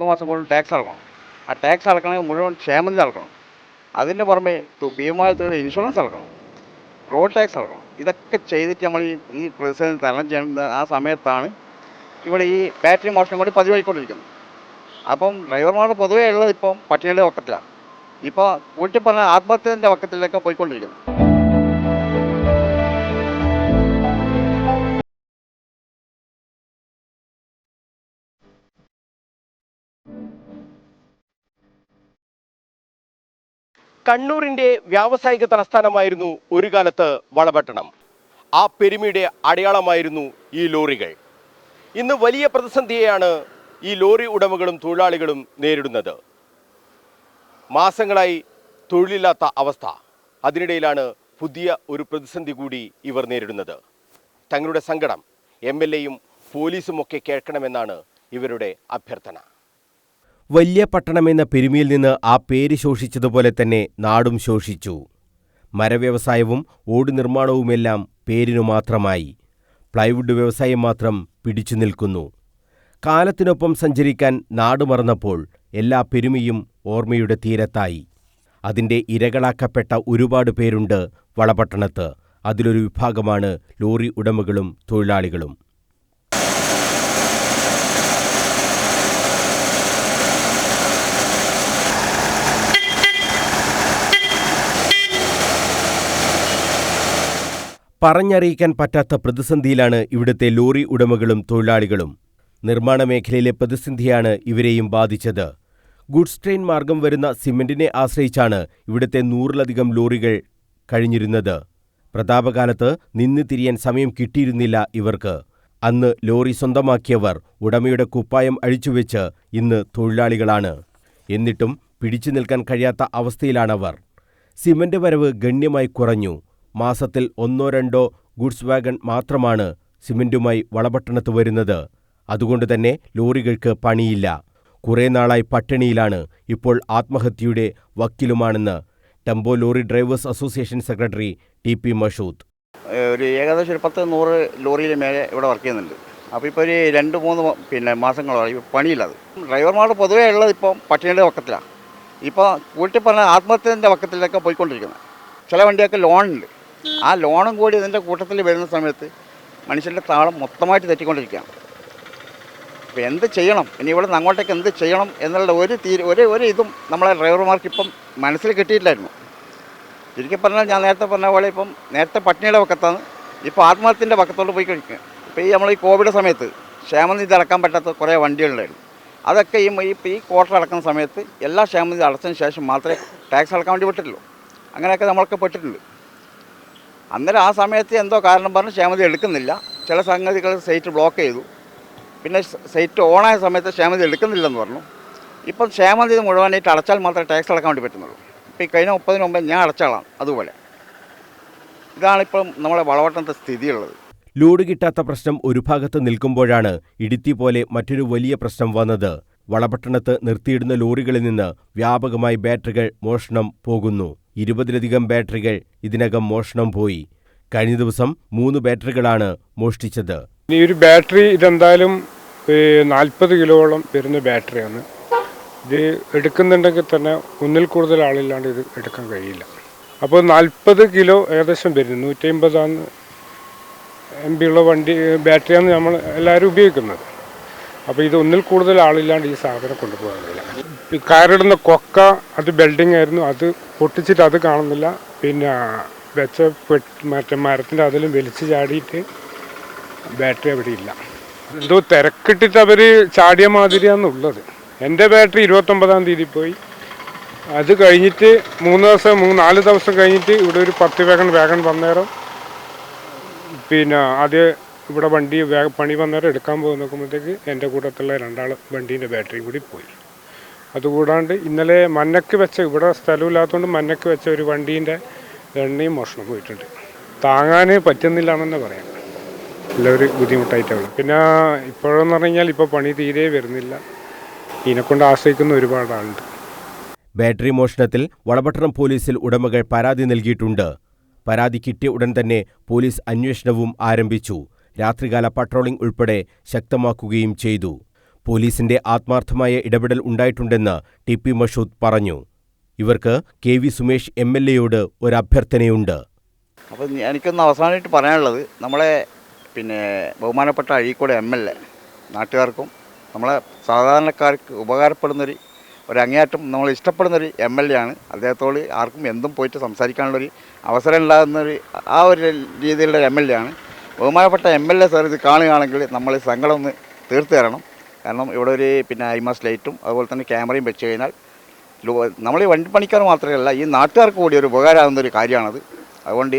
മൂന്ന് മാസം കൊണ്ട് ടാക്സ് അടക്കണം. ആ ടാക്സ് അടക്കണമെങ്കിൽ മുഴുവൻ ക്ഷേമത്തിൽ അടക്കണം. അതിന്റെ പുറമെ ഭീമമായ ഇൻഷുറൻസ് അടക്കണം. റോഡ് ടാക്സ് അടക്കണം. ഇതൊക്കെ ചെയ്തിട്ട് നമ്മൾ ഈ പ്രതിസന്ധി തരണം ചെയ്യുന്ന ആ സമയത്താണ് ഇവിടെ ഈ ബാറ്ററി മോഷണം കൂടി പതിവായിക്കൊണ്ടിരിക്കുന്നത്. അപ്പം ഡ്രൈവർമാർ പൊതുവേ ഉള്ളത് ഇപ്പം പട്ടിണിയുടെ വക്കത്തിലാണ്. ഇപ്പോൾ കൂട്ടി പറഞ്ഞ ആത്മഹത്യന്റെ വക്കത്തിലൊക്കെ പോയിക്കൊണ്ടിരിക്കുന്നു. കണ്ണൂരിന്റെ വ്യാവസായിക തലസ്ഥാനമായിരുന്നു ഒരു കാലത്ത് വളപട്ടണം. ആ പെരുമയുടെ അടയാളമായിരുന്നു ഈ ലോറികൾ. ഇന്ന് വലിയ പ്രതിസന്ധിയെയാണ് ഈ ലോറി ഉടമകളും തൊഴിലാളികളും നേരിടുന്നത്. മാസങ്ങളായി തൊഴിലില്ലാത്ത അവസ്ഥ. അതിനിടയിലാണ് പുതിയ ഒരു പ്രതിസന്ധി കൂടി ഇവർ നേരിടുന്നത്. തങ്ങളുടെ സങ്കടം എം എൽ എയും പോലീസുമൊക്കെ കേൾക്കണമെന്നാണ് ഇവരുടെ അഭ്യർത്ഥന. വലിയ പട്ടണമെന്ന പെരുമയിൽ നിന്ന് ആ പേര് ശോഷിച്ചതുപോലെ തന്നെ നാടും ശോഷിച്ചു. മരവ്യവസായവും ഓട് നിർമ്മാണവുമെല്ലാം പേരിനു മാത്രമായി. പ്ലൈവുഡ് വ്യവസായം മാത്രം പിടിച്ചു നിൽക്കുന്നു. കാലത്തിനൊപ്പം സഞ്ചരിക്കാൻ നാട് മറന്നപ്പോൾ എല്ലാ പെരുമയും ഓർമ്മയുടെ തീരത്തായി. അതിന്റെ ഇരകളാക്കപ്പെട്ട ഒരുപാട് പേരുണ്ട് വളപട്ടണത്ത്. അതിലൊരു വിഭാഗമാണ് ലോറി ഉടമകളും തൊഴിലാളികളും. പറഞ്ഞറിയിക്കാൻ പറ്റാത്ത പ്രതിസന്ധിയിലാണ് ഇവിടുത്തെ ലോറി ഉടമകളും തൊഴിലാളികളും. നിർമ്മാണ മേഖലയിലെ പ്രതിസന്ധിയാണ് ഇവരെയും ബാധിച്ചത്. ഗുഡ്സ് ട്രെയിൻ മാർഗം വരുന്ന സിമന്റിനെ ആശ്രയിച്ചാണ് ഇവിടുത്തെ നൂറിലധികം ലോറികൾ കഴിഞ്ഞിരുന്നത്. പ്രതാപകാലത്ത് നിന്ന് തിരിയാൻ സമയം കിട്ടിയിരുന്നില്ല ഇവർക്ക്. അന്ന് ലോറി സ്വന്തമാക്കിയവർ ഉടമയുടെ കുപ്പായം അഴിച്ചുവെച്ച് ഇന്ന് തൊഴിലാളികളാണ്. എന്നിട്ടും പിടിച്ചു നിൽക്കാൻ കഴിയാത്ത അവസ്ഥയിലാണവർ. സിമന്റ് വരവ് ഗണ്യമായി കുറഞ്ഞു. മാസത്തിൽ ഒന്നോ രണ്ടോ ഗുഡ്സ് വാഗൺ മാത്രമാണ് സിമന്റുമായി വളപട്ടണത്ത് വരുന്നത്. അതുകൊണ്ട് തന്നെ ലോറികൾക്ക് പണിയില്ല. കുറേ നാളായി പട്ടിണിയിലാണ്. ഇപ്പോൾ ആത്മഹത്യയുടെ വക്കിലുമാണെന്ന് tempo lorry drivers association secretary T P Mashood. ഒരു ഏകദേശം ഒരു പത്ത് നൂറ് ലോറിയിൽ മേലെ ഇവിടെ വർക്ക് ചെയ്യുന്നുണ്ട്. അപ്പോൾ ഇപ്പോൾ ഒരു രണ്ട് മൂന്ന് പിന്നെ മാസങ്ങളായി പണിയില്ലാതെ ഡ്രൈവർമാർ പൊതുവേ ഉള്ളത് ഇപ്പം പട്ടിണിയുടെ വക്കത്തിലാണ് ഇപ്പോൾ കൂട്ടി പറഞ്ഞ ആത്മഹത്യന്റെ വക്കത്തിലൊക്കെ പോയിക്കൊണ്ടിരിക്കുന്നത് ചില വണ്ടിയൊക്കെ ലോണുണ്ട്. ആ ലോണും കൂടി ഇതിന്റെ കൂട്ടത്തിൽ വരുന്ന സമയത്ത് മനുഷ്യന്റെ താളം മൊത്തമായിട്ട് തെറ്റിക്കൊണ്ടിരിക്കുകയാണ്. അപ്പോൾ എന്ത് ചെയ്യണം? ഇനി ഇവിടെ നിന്ന് അങ്ങോട്ടേക്ക് എന്ത് ചെയ്യണം എന്നുള്ള ഒരു തീരു ഒരു ഒരു ഇതും നമ്മളെ ഡ്രൈവർമാർക്ക് ഇപ്പം മനസ്സിൽ കിട്ടിയിട്ടില്ലായിരുന്നു. ശരിക്കും പറഞ്ഞാൽ ഞാൻ നേരത്തെ പറഞ്ഞ പോലെ ഇപ്പം നേരത്തെ പട്ടിണിയുടെ പക്കത്താണ് ഇപ്പോൾ ആത്മഹത്യന്റെ പക്കത്തോട്ട് പോയി കഴിക്കുക ഇപ്പോൾ ഈ നമ്മൾ ഈ കോവിഡ് സമയത്ത് ക്ഷേമനിധി അടക്കാൻ പറ്റാത്ത കുറേ വണ്ടികളുണ്ടായിരുന്നു. അതൊക്കെ ഈ ഈ ക്വാർട്ടർ അടക്കുന്ന സമയത്ത് എല്ലാ ക്ഷേമനിധി അടച്ചതിന് ശേഷം മാത്രമേ ടാക്സ് അടക്കാൻ വേണ്ടി വിട്ടിട്ടുള്ളൂ അങ്ങനെയൊക്കെ നമ്മളൊക്കെ പെട്ടിട്ടുണ്ട്. അന്നേരം ആ സമയത്ത് എന്തോ കാരണം പറഞ്ഞ് ക്ഷേമതി എടുക്കുന്നില്ല. ചില സംഗതികൾ സൈറ്റ് ബ്ലോക്ക് ചെയ്തു. പിന്നെ സൈറ്റ് ഓണായ സമയത്ത് ക്ഷേമതി എടുക്കുന്നില്ലെന്ന് പറഞ്ഞു. ഇപ്പം ക്ഷേമതി മുഴുവനായിട്ട് അടച്ചാൽ മാത്രമേ ടാക്സ് അടക്കാൻ വേണ്ടി പറ്റുന്നുള്ളൂ. ഇപ്പോൾ ഈ കഴിഞ്ഞ മുപ്പതിന് മുമ്പ് ഞാൻ അടച്ചാളാണ് അതുപോലെ. ഇതാണിപ്പം നമ്മളെ വളവട്ടത്തെ സ്ഥിതിയുള്ളത്. ലോഡ് കിട്ടാത്ത പ്രശ്നം ഒരു ഭാഗത്ത് നിൽക്കുമ്പോഴാണ് ഇടുത്തി പോലെ മറ്റൊരു വലിയ പ്രശ്നം വന്നത്. വളപട്ടണത്ത് നിർത്തിയിടുന്ന ലോറികളിൽ നിന്ന് വ്യാപകമായി ബാറ്ററികൾ മോഷണം പോകുന്നു. ഇരുപതിലധികം ബാറ്ററികൾ ഇതിനകം മോഷണം പോയി. കഴിഞ്ഞ ദിവസം മൂന്ന് ബാറ്ററികളാണ് മോഷ്ടിച്ചത്. ഈ ഒരു ബാറ്ററി ഇതെന്തായാലും നാൽപ്പത് കിലോളം വരുന്ന ബാറ്ററിയാണ്. ഇത് എടുക്കുന്നുണ്ടെങ്കിൽ തന്നെ ഒന്നിൽ കൂടുതൽ ആളില്ലാണ്ട് ഇത് എടുക്കാൻ കഴിയില്ല. അപ്പോൾ നാൽപ്പത് കിലോ ഏകദേശം വരുന്നു നൂറ്റി അമ്പതാണ് എം ബി ഉള്ള വണ്ടി ബാറ്ററിയാണ് നമ്മൾ എല്ലാവരും ഉപയോഗിക്കുന്നത്. അപ്പോൾ ഇത് ഒന്നിൽ കൂടുതൽ ആളില്ലാണ്ട് ഈ സാധനം കൊണ്ടുപോകുന്നില്ല ഈ കയറിടുന്ന കൊക്ക അത് ബെൽഡിംഗ് ആയിരുന്നു. അത് പൊട്ടിച്ചിട്ട് അത് കാണുന്നില്ല. പിന്നെ വെച്ച മറ്റേ മരത്തിന്റെ അതിലും വലിച്ചു ചാടിയിട്ട് ബാറ്ററി അവിടെ ഇല്ല. എന്തോ തിരക്കിട്ടിട്ട് അവർ ചാടിയ മാതിരിയാണുള്ളത് എന്റെ ബാറ്ററി ഇരുപത്തൊമ്പതാം തീയതി പോയി. അത് കഴിഞ്ഞിട്ട് മൂന്ന് ദിവസം മൂന്ന് നാല് ദിവസം കഴിഞ്ഞിട്ട് ഇവിടെ ഒരു പത്ത് വേഗൻ വേഗൻ വന്നേരം പിന്നെ ആദ്യം ഇവിടെ വണ്ടി പണി വന്നേരം എടുക്കാൻ പോകുന്ന നോക്കുമ്പോഴത്തേക്ക് എന്റെ കൂട്ടത്തുള്ള രണ്ടാൾ വണ്ടീന്റെ ബാറ്ററി കൂടി പോയി. അതുകൂടാണ്ട് ഇന്നലെ മന്നക്ക് വെച്ച ഇവിടെ സ്ഥലമില്ലാത്തതുകൊണ്ട് മന്നക്ക് വെച്ച ഒരു വണ്ടീന്റെ എണ്ണയും മോഷണം പോയിട്ടുണ്ട്. താങ്ങാൻ പറ്റുന്നില്ലാണെന്ന് പറയാം. എല്ലാവരും ബുദ്ധിമുട്ടായിട്ടാണ്. പിന്നെ ഇപ്പോഴെന്ന് പറഞ്ഞു കഴിഞ്ഞാൽ ഇപ്പോൾ പണി തീരെ വരുന്നില്ല. ഇതിനെക്കൊണ്ട് ആശ്രയിക്കുന്ന ഒരുപാട് ആളുണ്ട്. ബാറ്ററി മോഷണത്തിൽ വളപട്ടണം പോലീസിൽ ഉടമകൾ പരാതി നൽകിയിട്ടുണ്ട്. പരാതി കിട്ടിയ ഉടൻ തന്നെ പോലീസ് അന്വേഷണവും ആരംഭിച്ചു. രാത്രികാല പട്രോളിംഗ് ഉൾപ്പെടെ ശക്തമാക്കുകയും ചെയ്തു. പോലീസിന്റെ ആത്മാർത്ഥമായ ഇടപെടൽ ഉണ്ടായിട്ടുണ്ടെന്ന് ടി പി മഷൂദ് പറഞ്ഞു. ഇവർക്ക് K V Sumesh M L എയോട് ഒരു അഭ്യർത്ഥനയുണ്ട്. അപ്പം എനിക്കൊന്ന് അവസാനമായിട്ട് പറയാനുള്ളത് നമ്മളെ പിന്നെ ബഹുമാനപ്പെട്ട അഴീക്കോട് എം എൽ എ നാട്ടുകാർക്കും നമ്മളെ സാധാരണക്കാർക്ക് ഉപകാരപ്പെടുന്നൊരു ഒരു അങ്ങേയറ്റം നമ്മൾ ഇഷ്ടപ്പെടുന്നൊരു എം എൽ എ ആണ്. അദ്ദേഹത്തോട് ആർക്കും എന്തും പോയിട്ട് സംസാരിക്കാനുള്ളൊരു അവസരം ഉണ്ടാകുന്നൊരു ആ ഒരു രീതിയിലുള്ള എം എൽ എ ആണ്. ബഹുമാനപ്പെട്ട എം എൽ എ സാർ ഇത് കാണുകയാണെങ്കിൽ നമ്മൾ സങ്കടം ഒന്ന് തീർത്തു തരണം. കാരണം ഇവിടെ ഒരു പിന്നെ ഐമാസ് ലൈറ്റും അതുപോലെ തന്നെ ക്യാമറയും വെച്ച് കഴിഞ്ഞാൽ നമ്മൾ ഈ വണ്ടിപ്പണിക്കാർ മാത്രമല്ല ഈ നാട്ടുകാർക്ക് കൂടി ഒരു ഉപകാരമാകുന്ന ഒരു കാര്യമാണത്. അതുകൊണ്ട്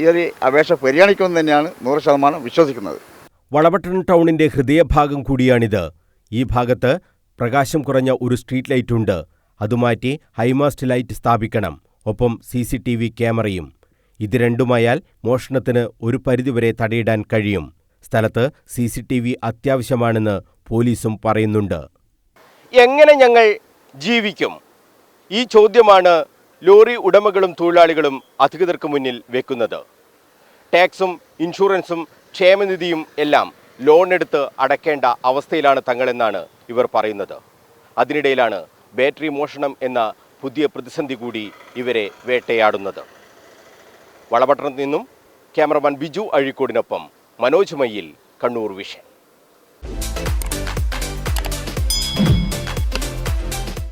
ഈ ഒരു അപേക്ഷ പരിഗണിക്കുമെന്ന് തന്നെയാണ് നൂറ് ശതമാനം വിശ്വസിക്കുന്നത്. വളപട്ടണം ടൗണിന്റെ ഹൃദയഭാഗം കൂടിയാണിത്. ഈ ഭാഗത്ത് പ്രകാശം കുറഞ്ഞ ഒരു സ്ട്രീറ്റ് ലൈറ്റുണ്ട് അതുമാറ്റി ഹൈമാസ്റ്റ് ലൈറ്റ് സ്ഥാപിക്കണം. ഒപ്പം സി ക്യാമറയും. ഇത് രണ്ടുമായാൽ മോഷണത്തിന് ഒരു പരിധിവരെ തടയിടാൻ കഴിയും. സ്ഥലത്ത് സി സി ടി വി അത്യാവശ്യമാണെന്ന് പോലീസും പറയുന്നുണ്ട്. എങ്ങനെ ഞങ്ങൾ ജീവിക്കും? ഈ ചോദ്യമാണ് ലോറി ഉടമകളും തൊഴിലാളികളും അധികൃതർക്ക് മുന്നിൽ വെക്കുന്നത്. ടാക്സും ഇൻഷുറൻസും ക്ഷേമനിധിയും എല്ലാം ലോൺ എടുത്ത് അടയ്ക്കേണ്ട അവസ്ഥയിലാണ് തങ്ങളെന്നാണ് ഇവർ പറയുന്നത്. അതിനിടയിലാണ് ബാറ്ററി മോഷണം എന്ന പുതിയ പ്രതിസന്ധി കൂടി ഇവരെ വേട്ടയാടുന്നത്. വളപട്ടണത്ത് നിന്നും ക്യാമറമാൻ ബിജു അഴീക്കോടിനൊപ്പം മനോജ് മയ്യിൽ കണ്ണൂർ വിഷൻ.